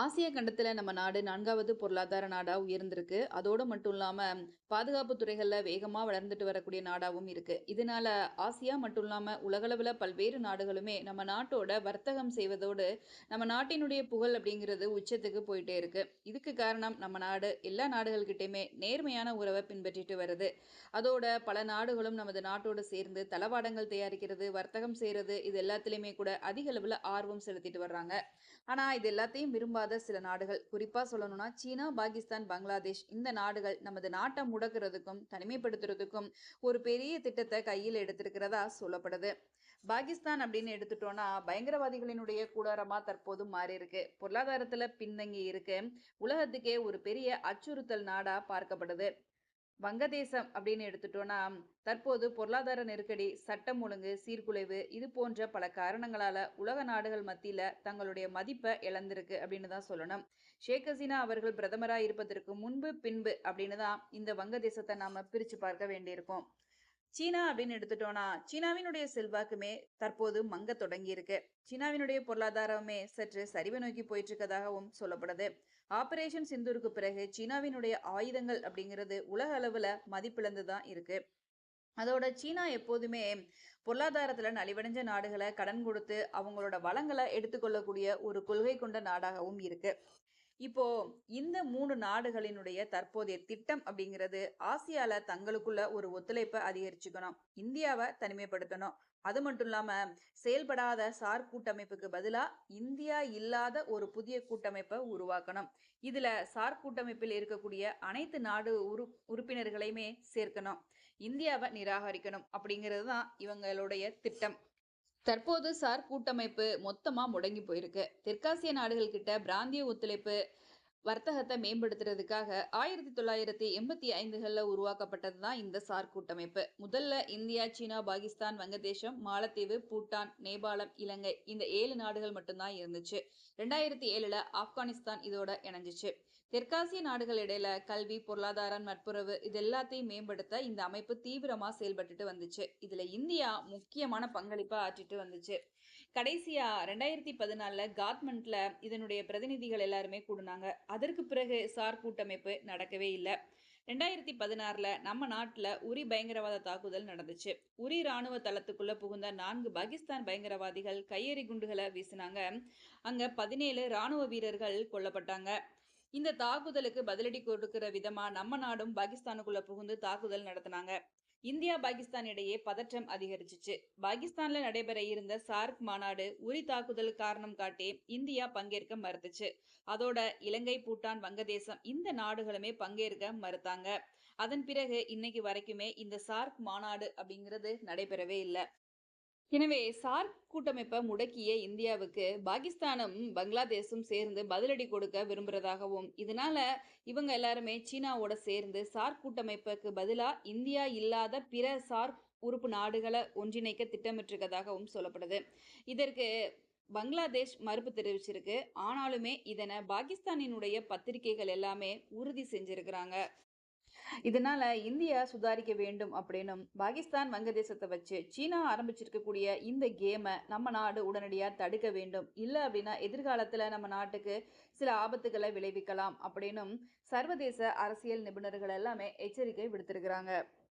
Asia கண்டத்தில் நம்ம நாடு நான்காவது பொருளாதார நாடாக உயர்ந்திருக்கு. அதோடு மட்டும் இல்லாமல் பாதுகாப்பு துறைகளில் வேகமாக வளர்ந்துட்டு வரக்கூடிய நாடாகவும் இருக்குது இதனால ஆசியா மட்டும் இல்லாமல் உலகளவில் பல்வேறு நாடுகளுமே நம்ம நாட்டோட வர்த்தகம் செய்வதோடு, நம்ம நாட்டினுடைய புகழ் அப்படிங்கிறது உச்சத்துக்கு போயிட்டே இருக்கு. இதுக்கு காரணம் நம்ம நாடு எல்லா நாடுகள்கிட்டையுமே நேர்மையான உறவை பின்பற்றிட்டு வருது. அதோட பல நாடுகளும் நமது நாட்டோடு சேர்ந்து தளவாடங்கள் தயாரிக்கிறது, வர்த்தகம் செய்கிறது இது எல்லாத்துலேயுமே கூட அதிக அளவில் ஆர்வம் செலுத்திட்டு வர்றாங்க. ஆனால் இது எல்லாத்தையும் விரும்பாத சில நாடுகள், குறிப்பாக சொல்லணும்னா சீனா, பாகிஸ்தான், பங்களாதேஷ் இந்த நாடுகள் நமது நாட்டை முடக்கிறதுக்கும் தனிமைப்படுத்துறதுக்கும் ஒரு பெரிய திட்டத்தை கையில எடுத்திருக்கிறதா சொல்லப்படுது. பாகிஸ்தான் அப்படின்னு எடுத்துட்டோம்னா, பயங்கரவாதிகளினுடைய கூடாரமா தற்போது மாறி இருக்கு பொருளாதாரத்துல பின்தங்கி இருக்கு. உலகத்துக்கே ஒரு பெரிய அச்சுறுத்தல் நாடா பார்க்கப்படுது. வங்கதேசம் அப்படின்னு எடுத்துட்டோம்னா, தற்போது பொருளாதார நெருக்கடி, சட்டம் ஒழுங்கு சீர்குலைவு இது போன்ற பல காரணங்களால உலக நாடுகள் மத்தியில தங்களுடைய மதிப்பை இழந்திருக்கு அப்படின்னு தான் சொல்லணும். ஷேக் ஹசீனா அவர்கள் பிரதமராக இருப்பதற்கு முன்பு, பின்பு அப்படின்னு தான் இந்த வங்கதேசத்தை நாம பிரிச்சு பார்க்க வேண்டியிருக்கும். சீனா அப்படின்னு எடுத்துட்டோம்னா, சீனாவினுடைய செல்வாக்குமே தற்போது மங்கத் தொடங்கியிருக்கு. சீனாவினுடைய பொருளாதாரமே சற்று சரிவை நோக்கி போயிட்டு இருக்கதாகவும் சொல்லப்படுது. ஆபரேஷன் சிந்தூருக்கு பிறகு சீனாவினுடைய ஆயுதங்கள் அப்படிங்கிறது உலக அளவுல மதிப்பிழந்து தான் இருக்கு. அதோட சீனா எப்போதுமே பொருளாதாரத்துல நலிவடைஞ்ச நாடுகளை கடன் கொடுத்து அவங்களோட வளங்களை எடுத்துக்கொள்ளக்கூடிய ஒரு கொள்கை கொண்ட நாடாகவும் இருக்கு. இப்போ இந்த மூணு நாடுகளினுடைய தற்போதைய திட்டம் அப்படிங்கிறது ஆசியால தங்களுக்குள்ள ஒரு ஒத்துழைப்பை அதிகரிச்சுக்கணும். இந்தியாவை தனிமைப்படுத்தணும். அது மட்டும் இல்லாம செயல்படாத சார் கூட்டமைப்புக்கு பதிலா இந்தியா இல்லாத ஒரு புதிய கூட்டமைப்பை உருவாக்கணும். இதுல சார் கூட்டமைப்பில் இருக்கக்கூடிய அனைத்து நாடு உறு உறுப்பினர்களையுமே சேர்க்கணும். இந்தியாவை நிராகரிக்கணும் அப்படிங்கிறது தான் இவங்களுடைய திட்டம். தற்போது சார் கூட்டமைப்பு மொத்தமா முடங்கி போயிருக்கு. தெற்காசிய நாடுகள் கிட்ட பிராந்திய ஒத்துழைப்பு, வர்த்தகத்தை மேம்படுத்துறதுக்காக 1985கள்ல உருவாக்கப்பட்டது தான் இந்த சார் கூட்டமைப்பு. முதல்ல இந்தியா, சீனா, பாகிஸ்தான், வங்கதேசம், மாலத்தீவு, பூட்டான், நேபாளம், இலங்கை இந்த ஏழு நாடுகள் மட்டும் தான் இருந்துச்சு. 2007ல ஆப்கானிஸ்தான் இதோட இணைஞ்சிச்சு தெற்காசிய நாடுகள் இடையில கல்வி, பொருளாதாரம், நட்புறவு இது எல்லாத்தையும் மேம்படுத்த இந்த அமைப்பு தீவிரமா செயல்பட்டுட்டு வந்துச்சு. இதுல இந்தியா முக்கியமான பங்களிப்ப ஆற்றிட்டு வந்துச்சு. கடைசியா 2014ல காத்மண்டுல இதனுடைய பிரதிநிதிகள் எல்லாருமே கூடுனாங்க. அதற்கு பிறகு சார் கூட்டமைப்பு நடக்கவே இல்லை ரெண்டாயிரத்தி பதினாறுல நம்ம நாட்டுல உரி பயங்கரவாத தாக்குதல் நடந்துச்சு. உரி ராணுவ தளத்துக்குள்ள புகுந்த நான்கு பாகிஸ்தான் பயங்கரவாதிகள் கையெறி குண்டுகளை வீசினாங்க. அங்க 17 ராணுவ வீரர்கள் கொல்லப்பட்டாங்க. இந்த தாக்குதலுக்கு பதிலடி கொடுக்கிற விதமா நம்ம நாடும் பாகிஸ்தானுக்குள்ள புகுந்து தாக்குதல் நடத்தினாங்க இந்தியா, பாகிஸ்தான் இடையே பதற்றம் அதிகரிச்சிச்சு பாகிஸ்தான்ல நடைபெற இருந்த சார்க் மாநாடு உரி தாக்குதல் காரணம் காட்டி இந்தியா பங்கேற்க மறுத்துச்சு. அதோட இலங்கை, பூட்டான், வங்கதேசம் இந்த நாடுகளுமே பங்கேற்க மறுத்தாங்க. அதன் பிறகு இன்னைக்கு வரைக்குமே இந்த சார்க் மாநாடு அப்படிங்கிறது நடைபெறவே இல்ல. எனவே சார்க் கூட்டமைப்பை முடக்கிய இந்தியாவுக்கு பாகிஸ்தானும், பங்களாதேஷும் சேர்ந்து பதிலடி கொடுக்க விரும்புறதாகவும், இதனால இவங்க எல்லாருமே சீனாவோட சேர்ந்து சார்க் கூட்டமைப்புக்கு பதிலா இந்தியா இல்லாத பிற சார்க் உறுப்பு நாடுகளை ஒன்றிணைக்க திட்டமிட்டிருக்கதாகவும் சொல்லப்படுது. இதற்கு பங்களாதேஷ் மறுப்பு தெரிவிச்சிருக்கு. ஆனாலுமே இதனை பாகிஸ்தானினுடைய பத்திரிகைகள் எல்லாமே உறுதி செஞ்சிருக்கிறாங்க. இதனால இந்தியா சுதாரிக்க வேண்டும் அப்படின்னும், பாகிஸ்தான், வங்கதேசத்தை வச்சு சீனா ஆரம்பிச்சிருக்கக்கூடிய இந்த கேமை நம்ம நாடு உடனடியாக தடுக்க வேண்டும். இல்லை அப்படின்னா எதிர்காலத்தில் நம்ம நாட்டுக்கு சில ஆபத்துகளை விளைவிக்கலாம் அப்படின்னும் சர்வதேச அரசியல் நிபுணர்கள் எல்லாமே எச்சரிக்கை விடுத்திருக்கிறாங்க.